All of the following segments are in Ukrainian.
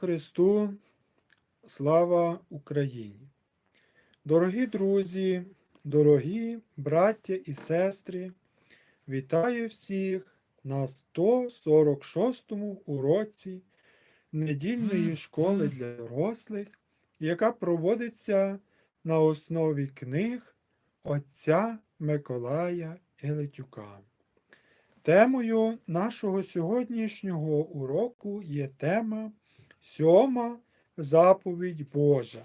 Христу, слава Україні! Дорогі друзі, дорогі браття і сестри, вітаю всіх на 146-му уроці недільної школи для дорослих, яка проводиться на основі книг отця Миколая Гелетюка. Темою нашого сьогоднішнього уроку є тема Сьома заповідь Божа.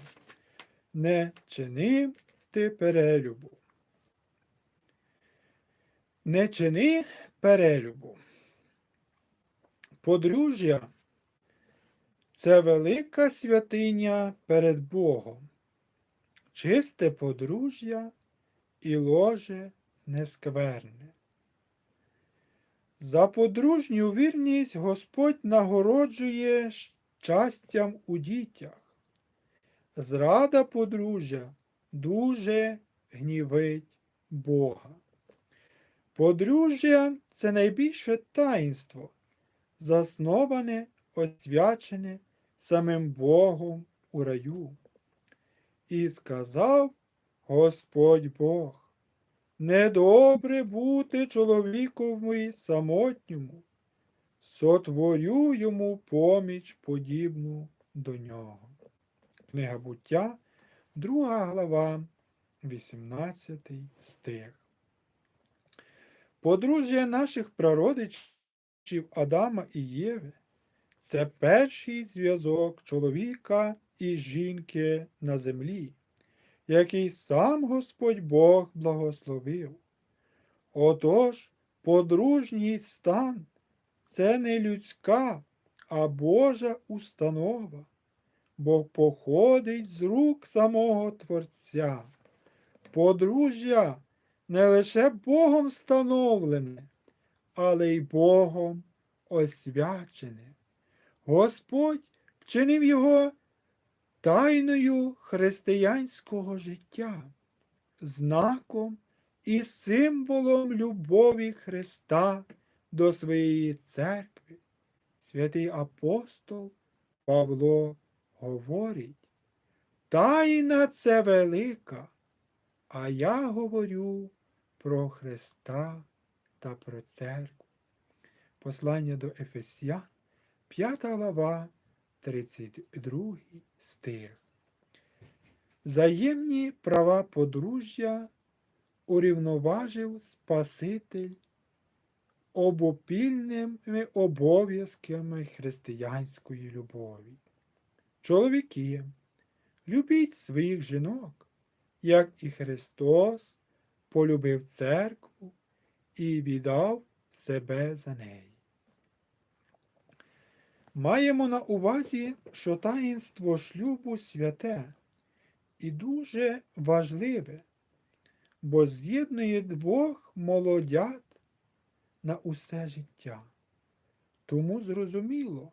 Не чини ти перелюбу. Не чини перелюбу. Подружжя це велика святиня перед Богом. Чисте подружжя і ложе нескверне. За подружню вірність Господь нагороджує щастям у дітях. Зрада подружжя дуже гнівить Бога. Подружжя це найбільше таїнство, засноване, освячене самим Богом у раю. І сказав Господь Бог. Недобре бути чоловікові самотньому, сотворю йому поміч подібну до нього. Книга буття, 2 глава, 18 стих. Подружжя наших прародичів Адама і Єви це перший зв'язок чоловіка і жінки на землі який сам Господь Бог благословив. Отож, подружній стан це не людська, а Божа установа, бо походить з рук самого Творця. Подружжя не лише Богом встановлене, але й Богом освячене. Господь вчинив його тайною християнського життя, знаком і символом любові Христа до своєї церкви. Святий апостол Павло говорить, тайна це велика, а я говорю про Христа та про церкву. Послання до Ефесян, 5 глава, 32 стих. Взаємні права подружжя урівноважив Спаситель обопільними обов'язками християнської любові. Чоловіки, любіть своїх жінок, як і Христос полюбив церкву і віддав себе за неї. Маємо на увазі, що таїнство шлюбу святе і дуже важливе, бо з'єднує двох молодят на усе життя. Тому зрозуміло,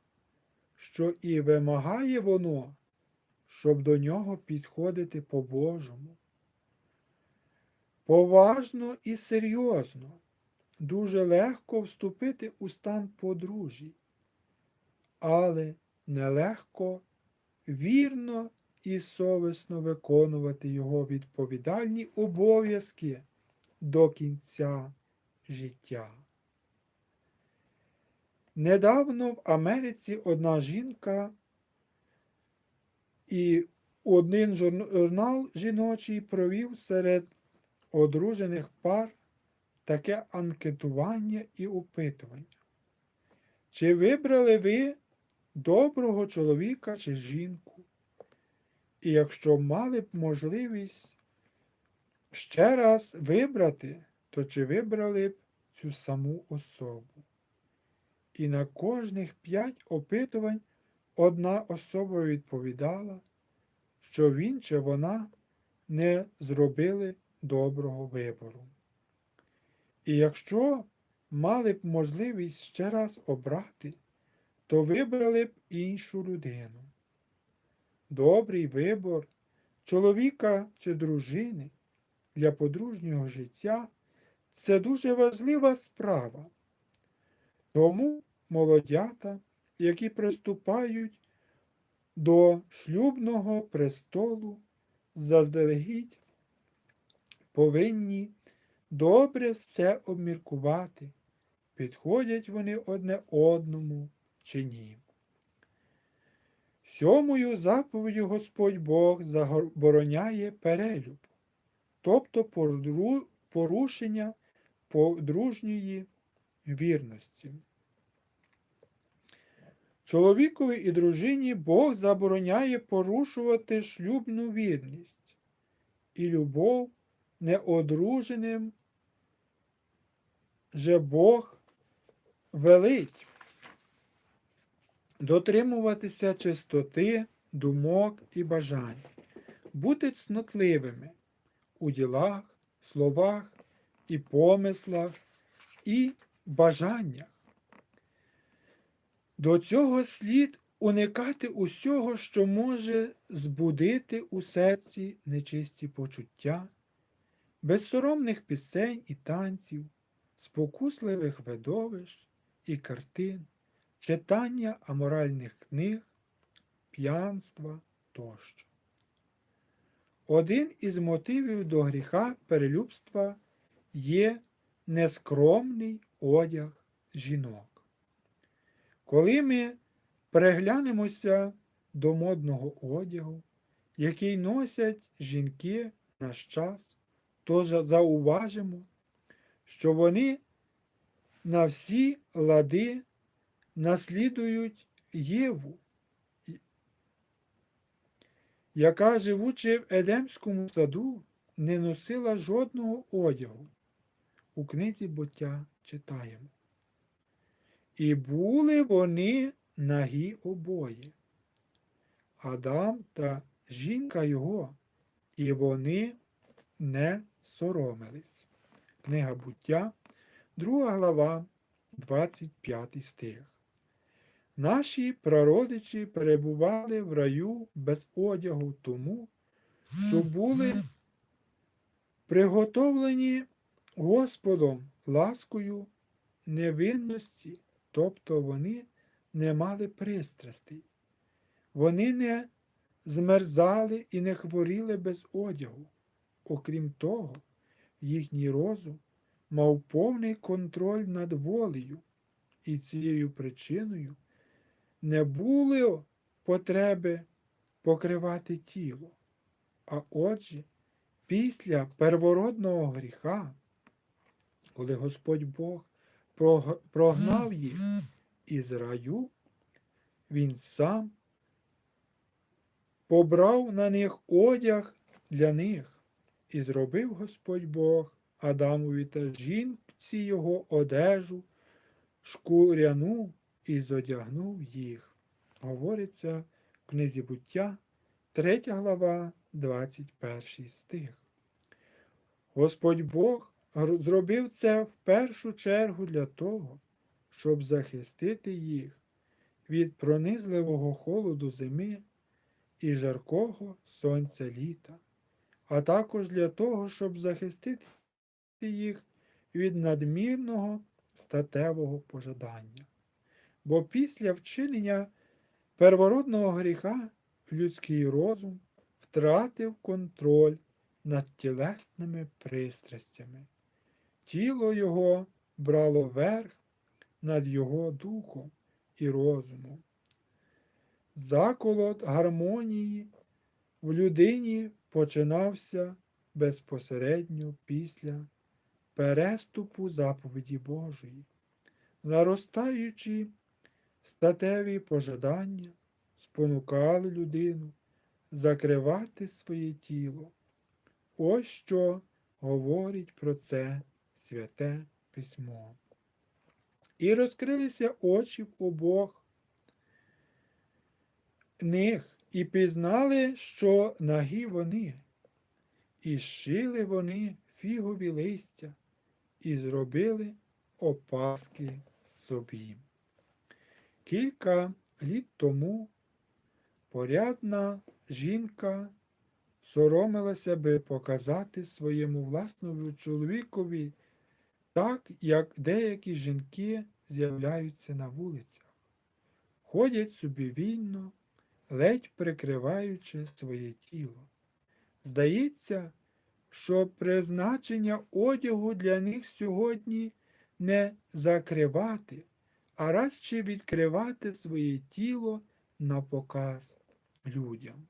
що і вимагає воно, щоб до нього підходити по-божому. Поважно і серйозно, дуже легко вступити у стан подружжя але нелегко вірно і совісно виконувати його відповідальні обов'язки до кінця життя. Недавно в Америці одна жінка і один журнал жіночий провів серед одружених пар таке анкетування і опитування. Чи вибрали ви доброго чоловіка чи жінку. І якщо мали б можливість ще раз вибрати, то чи вибрали б цю саму особу? І на кожних п'ять опитувань одна особа відповідала, що він чи вона не зробили доброго вибору. І якщо мали б можливість ще раз обрати, то вибрали б іншу людину. Добрий вибор чоловіка чи дружини для подружнього життя це дуже важлива справа. Тому молодята, які приступають до шлюбного престолу заздалегідь повинні добре все обміркувати, підходять вони одне одному чи ні. Сьомою заповіддю Господь Бог забороняє перелюб, тобто порушення подружньої вірності. Чоловікові і дружині Бог забороняє порушувати шлюбну вірність. І любов неодруженим же Бог велить. Дотримуватися чистоти, думок і бажань, бути цнотливими у ділах, словах і помислах і бажаннях. До цього слід уникати усього, що може збудити у серці нечисті почуття, безсоромних пісень і танців, спокусливих видовищ і картин, читання аморальних книг, п'янства тощо. Один із мотивів до гріха перелюбства є нескромний одяг жінок. Коли ми переглянемося до модного одягу, який носять жінки наш час, то зауважимо, що вони на всі лади наслідують Єву, яка, живучи в Едемському саду, не носила жодного одягу. У книзі буття читаємо. І були вони нагі обоє, Адам та жінка його, і вони не соромились. Книга буття, 2 глава, 25 стих. Наші прародичі перебували в раю без одягу тому, що були приготовлені Господом ласкою невинності, тобто вони не мали пристрастей. Вони не змерзали і не хворіли без одягу. Окрім того, їхній розум мав повний контроль над волею, і цією причиною не було потреби покривати тіло. А отже, після первородного гріха, коли Господь Бог прогнав їх із раю, Він сам побрав на них одяг для них, і зробив Господь Бог Адамові та жінці його одежу, шкуряну, і зодягнув їх. Говориться в книзі буття, 3 глава, 21 стих. Господь Бог зробив це в першу чергу для того, щоб захистити їх від пронизливого холоду зими і жаркого сонця літа, а також для того, щоб захистити їх від надмірного статевого пожадання. Бо після вчинення первородного гріха людський розум втратив контроль над тілесними пристрастями. Тіло його брало верх над його духом і розумом. Заколот гармонії в людині починався безпосередньо після переступу заповіді Божої, наростаючи статеві пожадання, спонукали людину закривати своє тіло. Ось що говорить про це святе письмо. І розкрилися очі в обох них, і пізнали, що нагі вони, і зшили вони фігові листя, і зробили опаски собі. Кілька літ тому порядна жінка соромилася би показати своєму власному чоловікові так, як деякі жінки з'являються на вулицях. Ходять собі вільно, ледь прикриваючи своє тіло. Здається, що призначення одягу для них сьогодні не закривати, а радше відкривати своє тіло на показ людям.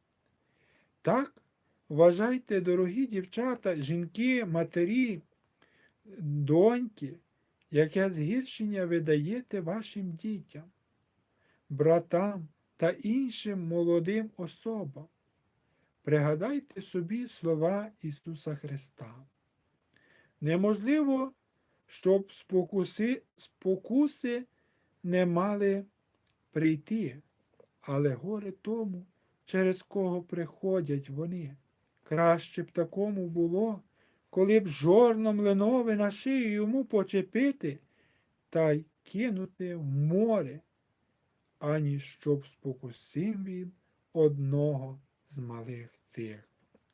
Так, вважайте, дорогі дівчата, жінки, матері, доньки, яке згіршення ви даєте вашим дітям, братам та іншим молодим особам. Пригадайте собі слова Ісуса Христа. Неможливо, щоб спокуси, спокуси не мали прийти, але горе тому, через кого приходять вони. Краще б такому було, коли б жорном ленове на шию йому почепити та й кинути в море, аніж щоб спокусив він одного з малих цих.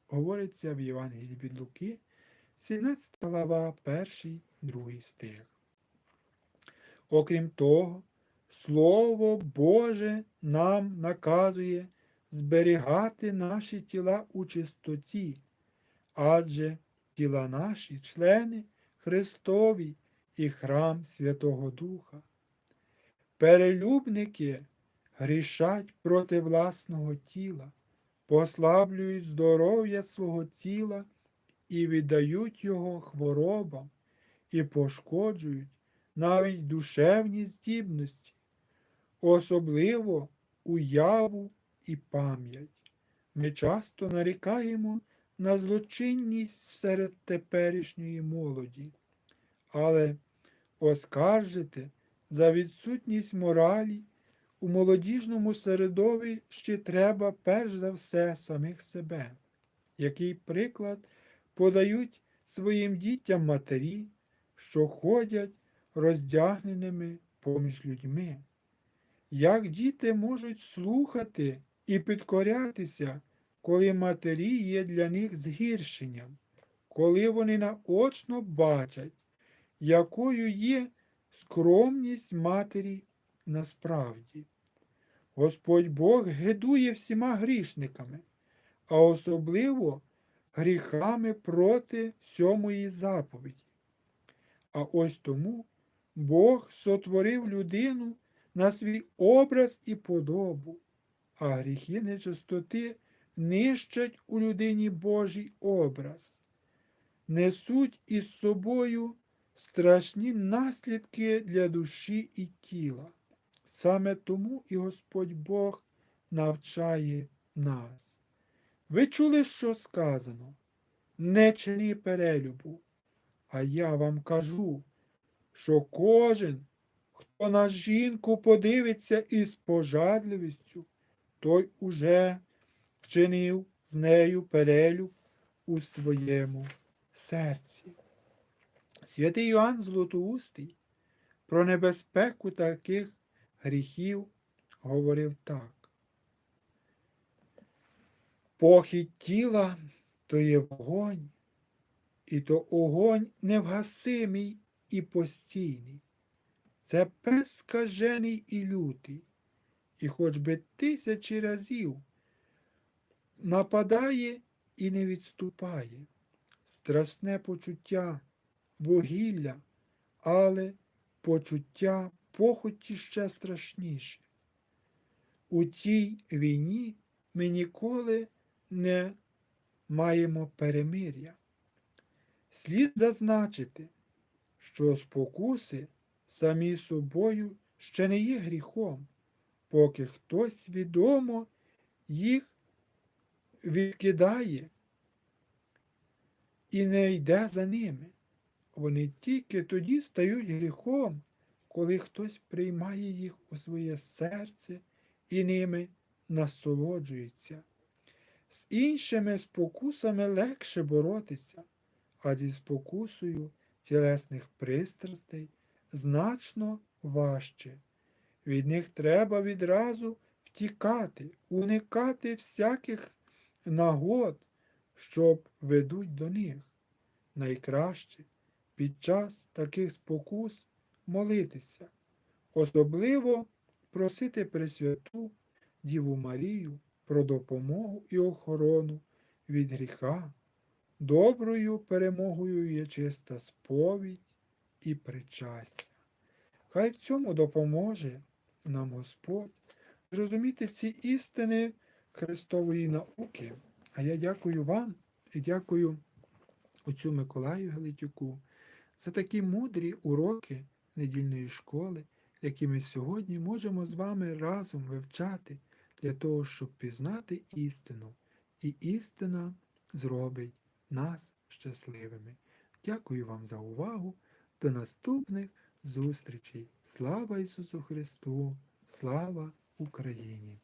Говориться в Євангелії від Луки, 17 глава, 1, 2 стих. Окрім того, Слово Боже нам наказує зберігати наші тіла у чистоті, адже тіла наші члени Христові і храм Святого Духа. Перелюбники грішать проти власного тіла, послаблюють здоров'я свого тіла і віддають його хворобам, і пошкоджують навіть душевні здібності, особливо уяву і пам'ять. Ми часто нарікаємо на злочинність серед теперішньої молоді, але оскаржити за відсутність моралі у молодіжному середовищі треба перш за все самих себе, який приклад подають своїм дітям матері, що ходять роздягненими поміж людьми. Як діти можуть слухати і підкорятися, коли матері є для них згіршенням, коли вони наочно бачать, якою є скромність матері насправді. Господь Бог гидує всіма грішниками, а особливо гріхами проти сьомої заповіді. А ось тому Бог сотворив людину на свій образ і подобу, а гріхи нечистоти нищать у людині Божий образ, несуть із собою страшні наслідки для душі і тіла. Саме тому і Господь Бог навчає нас. Ви чули, що сказано? Не чини перелюбу. А я вам кажу, що кожен, хто на жінку подивиться із пожадливістю, той уже вчинив з нею перелюб у своєму серці. Святий Йоанн Златоустий про небезпеку таких гріхів говорив так. Похідь тіла то є вогонь, і то огонь невгасимий і постійний. Це пес скажений і лютий, і хоч би тисячі разів нападає і не відступає. Страшне почуття вугілля, але почуття похоті ще страшніше. У тій війні ми ніколи не маємо перемир'я. Слід зазначити, що спокуси самі собою ще не є гріхом, поки хтось свідомо їх відкидає і не йде за ними. Вони тільки тоді стають гріхом, коли хтось приймає їх у своє серце і ними насолоджується. З іншими спокусами легше боротися, а зі спокусою тілесних пристрастей значно важче. Від них треба відразу втікати, уникати всяких нагод, щоб ведуть до них. Найкраще під час таких спокус молитися, особливо просити Пресвяту Діву Марію про допомогу і охорону від гріха. Доброю перемогою є чиста сповідь і причастя. Хай в цьому допоможе нам Господь зрозуміти ці істини Христової науки. А я дякую вам і дякую отцю Миколаю Галитюку за такі мудрі уроки недільної школи, які ми сьогодні можемо з вами разом вивчати для того, щоб пізнати істину. І істина зробить нас щасливими. Дякую вам за увагу. До наступних зустрічей. Слава Ісусу Христу! Слава Україні!